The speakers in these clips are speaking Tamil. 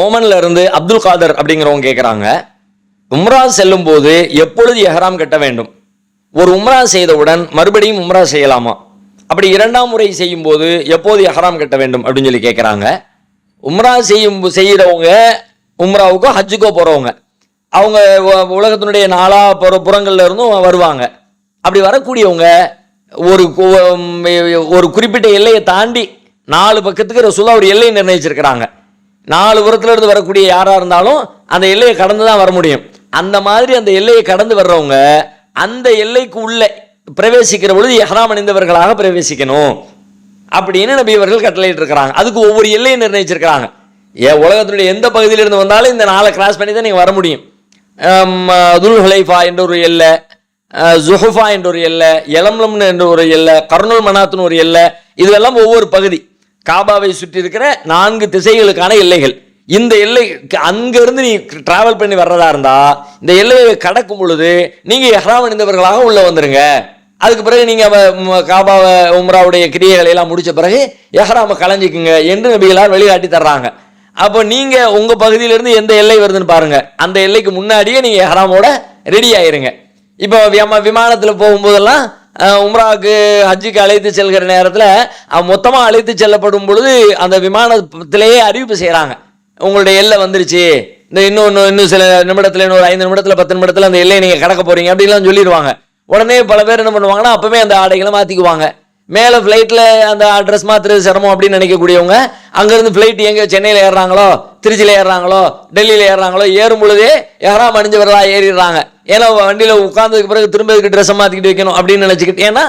ஓமன்ல இருந்து அப்துல் காதர் அப்படிங்கிறவங்க கேட்குறாங்க உம்ரா செல்லும் போது எப்பொழுது எஹராம் கட்ட வேண்டும்? ஒரு உம்ரா செய்தவுடன் மறுபடியும் உம்ரா செய்யலாமா? அப்படி இரண்டாம் முறை செய்யும் போது எப்போது எஹராம் கட்ட வேண்டும் அப்படின்னு சொல்லி கேட்குறாங்க உம்ரா செய்யும் செய்கிறவங்க உம்ராவுக்கோ ஹஜ்ஜுக்கோ போகிறவங்க அவங்க உலகத்தினுடைய நாலா புற புறங்கள்ல இருந்தும் வருவாங்க. அப்படி வரக்கூடியவங்க ஒரு ஒரு குறிப்பிட்ட எல்லையை தாண்டி நாலு பக்கத்துக்கு ரசூலா ஒரு எல்லை நிர்ணயிச்சிருக்கிறாங்க. நாலு புறத்துல இருந்து வரக்கூடிய யாரா இருந்தாலும் அந்த எல்லையை கடந்து தான் வர முடியும். அந்த மாதிரி அந்த எல்லையை கடந்து வர்றவங்க அந்த எல்லைக்கு உள்ளே பிரவேசிக்கிற பொழுது எஹராம் அணிந்தவர்களாக பிரவேசிக்கணும். அப்படின்னு நபி இவர்கள் கட்டளையிட்டு இருக்கிறாங்க அதுக்கு ஒவ்வொரு எல்லையை நிர்ணயிச்சிருக்கிறாங்க. ஏ உலகத்தினுடைய எந்த பகுதியிலிருந்து வந்தாலும் இந்த நாளை கிராஸ் பண்ணி தான் நீங்கள் வர முடியும். துல் ஹுலைஃபா என்ற ஒரு எல்லை ஜுஹுஃபா என்ற ஒரு எல்லை எலம்லம்னு என்ற ஒரு எல்லை கர்னுல் மனாத்துன்னு ஒரு எல்லை இதுவெல்லாம் ஒவ்வொரு பகுதி. காபாவை சுற்றி இருக்கிற நான்கு திசைகளுக்கான எல்லைகள். இந்த எல்லை அங்கிருந்து நீ டிராவல் பண்ணி வர்றதா இருந்தா இந்த எல்லையை கடக்கும் பொழுது நீங்க எஹ்ராம் அணிந்தவர்களாக உள்ள வந்துருங்க. அதுக்கு பிறகு நீங்க வ- காபாவை உம்ராவுடைய கிரியைகளை எல்லாம் முடிச்ச பிறகு எஹ்ராம கலைஞ்சிக்குங்க என்று நபிகளார் வழிகாட்டி தர்றாங்க. அப்போ நீங்க உங்க பகுதியிலிருந்து எந்த எல்லை வருதுன்னு பாருங்க. அந்த எல்லைக்கு முன்னாடியே நீங்க எஹ்ராமோட ரெடி ஆயிருங்க. இப்போ விமானத்தில் போகும்போதெல்லாம் உம்ராவுக்கு ஹஜ்ஜுக்கு அழைத்து செல்கிற நேரத்தில் மொத்தமாக அழைத்து செல்லப்படும் பொழுது அந்த விமானத்திலேயே அறிவிப்பு செய்கிறாங்க உங்களுடைய எல்லை வந்துருச்சு. இந்த இன்னும் இன்னும் இன்னும் சில நிமிடத்தில் இன்னொரு ஐந்து நிமிடத்தில் பத்து நிமிடத்தில் அந்த எல்லையை நீங்கள் கடக்க போகிறீங்க அப்படின்லாம் சொல்லிடுவாங்க. உடனே பல பேர் என்ன பண்ணுவாங்கன்னா அப்பவே அந்த ஆடைகளை மாற்றிக்குவாங்க மேலே ஃப்ளைட்டில் அந்த அட்ரஸ் மாற்றுறது சிரமம் அப்படின்னு நினைக்கக்கூடியவங்க அங்கேருந்து ஃப்ளைட் எங்கே சென்னையில் ஏறுறாங்களோ திருச்சியில் ஏறுறாங்களோ டெல்லியில் ஏறுறாங்களோ ஏறும் பொழுதே யாராம் அணிஞ்சவர்களாக ஏறிடுறாங்க. ஏன்னா வண்டியில் உட்காந்ததுக்கு பிறகு திரும்ப இதுக்கு ட்ரெஸ்ஸை மாற்றிக்கிட்டு வைக்கணும் அப்படின்னு நினச்சிக்கிட்டு ஏன்னா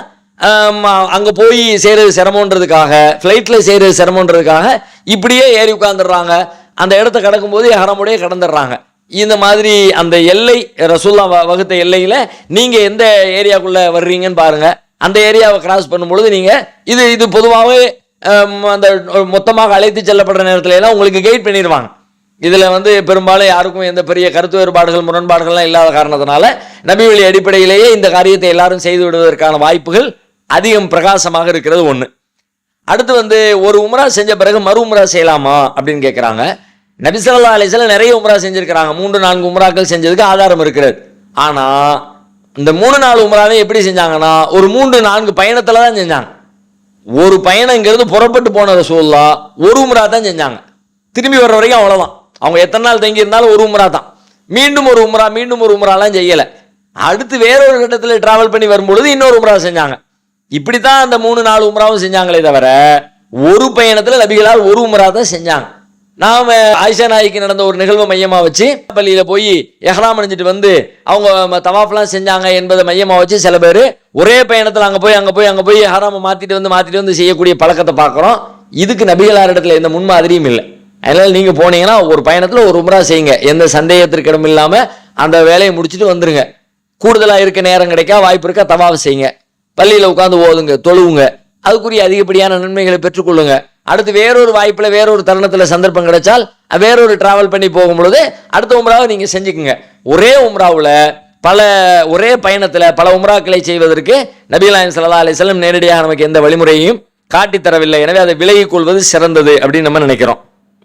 அங்கே போய் செய்கிறது சிரமன்றதுக்காக ஃப்ளைட்டில் செய்கிறது சிரமன்றதுக்காக இப்படியே ஏறி உட்காந்துடுறாங்க அந்த இடத்த கடக்கும்போது ஹரமுடைய கடந்துடுறாங்க. இந்த மாதிரி அந்த எல்லை ரசூல்லா வ- வகுத்த எல்லையில் நீங்கள் எந்த ஏரியாக்குள்ளே வர்றீங்கன்னு பாருங்கள் அந்த ஏரியாவை கிராஸ் பண்ணும்பொழுது நீங்கள் இது இது பொதுவாகவே அந்த மொத்தமாக அழைத்து செல்லப்படுற நேரத்தில் எல்லாம் உங்களுக்கு கைட் பண்ணிடுவாங்க. இதில் வந்து பெரும்பாலும் யாருக்கும் எந்த பெரிய கருத்து வேறுபாடுகள் முரண்பாடுகள்லாம் இல்லாத காரணத்தினால நபிவழி அடிப்படையிலேயே இந்த காரியத்தை எல்லாரும் செய்து விடுவதற்கான வாய்ப்புகள் அதிகம் பிரகாசமாக இருக்கிறது ஒன்று அடுத்து வந்து ஒரு உம்ரா செஞ்ச பிறகு மறு உம்ரா செய்யலாமா அப்படின்னு கேட்குறாங்க நபிசல்லா அலிசல நிறைய உம்ரா செஞ்சுருக்கிறாங்க. மூன்று நான்கு உம்ராக்கள் செஞ்சதுக்கு ஆதாரம் இருக்கிறது. ஆனால் இந்த மூணு நாலு உம்ராவே எப்படி செஞ்சாங்கன்னா ஒரு மூன்று நான்கு பயணத்தில் தான் செஞ்சாங்க. ஒரு பயணங்கிறது புறப்பட்டு போன ரசூல்லா ஒரு உம்ரா தான் செஞ்சாங்க. திரும்பி வர்ற வரைக்கும் அவ்வளோதான் அவங்க எத்தனை நாள் தங்கியிருந்தாலும் ஒரு உம்ரா தான். மீண்டும் ஒரு உம்ரா மீண்டும் ஒரு உம்ராலாம் செய்யலை. அடுத்து வேறொரு கட்டத்தில் டிராவல் பண்ணி வரும்பொழுது இன்னொரு உம்ரா செஞ்சாங்க. இப்படித்தான் அந்த மூணு நாலு உம்ராவும் செஞ்சாங்களே தவிர ஒரு பயணத்தில் நபிகளால் ஒரு உம்ரா தான் செஞ்சாங்க. நாம ஆயிஷா நாய்க்கு நடந்த ஒரு நிகழ்வை மையமாக வச்சு பள்ளியில் போய் எஹ்ராம் அணிஞ்சிட்டு வந்து அவங்க தவாஃப்லாம் செஞ்சாங்க என்பதை மையமாக வச்சு சில பேர் ஒரே பயணத்தில் அங்கே போய் அங்கே போய் அங்கே போய் எஹ்ராமை மாற்றிட்டு வந்து மாற்றிட்டு வந்து செய்யக்கூடிய பழக்கத்தை பார்க்குறோம். இதுக்கு நபிகளார் இடத்துல எந்த முன்மாதிரியும் இல்லை. அதனால் நீங்கள் போனீங்கன்னா ஒரு பயணத்தில் ஒரு உம்ரா செய்யுங்க. எந்த சந்தேகத்திற்கிடம் இல்லாமல் அந்த வேலையை முடிச்சுட்டு வந்துடுங்க கூடுதலாக இருக்க நேரம் கிடைக்கா வாய்ப்பு இருக்கா தவாஃப் செய்யுங்க. பள்ளியில் உட்காந்து ஓதுங்க தொழுவுங்க. அதுக்குரிய அதிகப்படியான நன்மைகளை பெற்றுக்கொள்ளுங்க. அடுத்து வேறொரு வாய்ப்பில் வேறொரு தருணத்தில் சந்தர்ப்பம் கிடைச்சால் வேறொரு டிராவல் பண்ணி போகும்பொழுது அடுத்த உம்ராவை நீங்கள் செஞ்சுக்குங்க. ஒரே உம்ராவில் பல ஒரே பயணத்தில் பல உம்ராக்களை செய்வதற்கு நபிகளாயம் சல்லா அலைஹி நேரடியாக நமக்கு எந்த வழிமுறையையும் காட்டித் தரவில்லை. எனவே அதை விலகிக் கொள்வது சிறந்தது அப்படின்னு நம்ம நினைக்கிறோம்.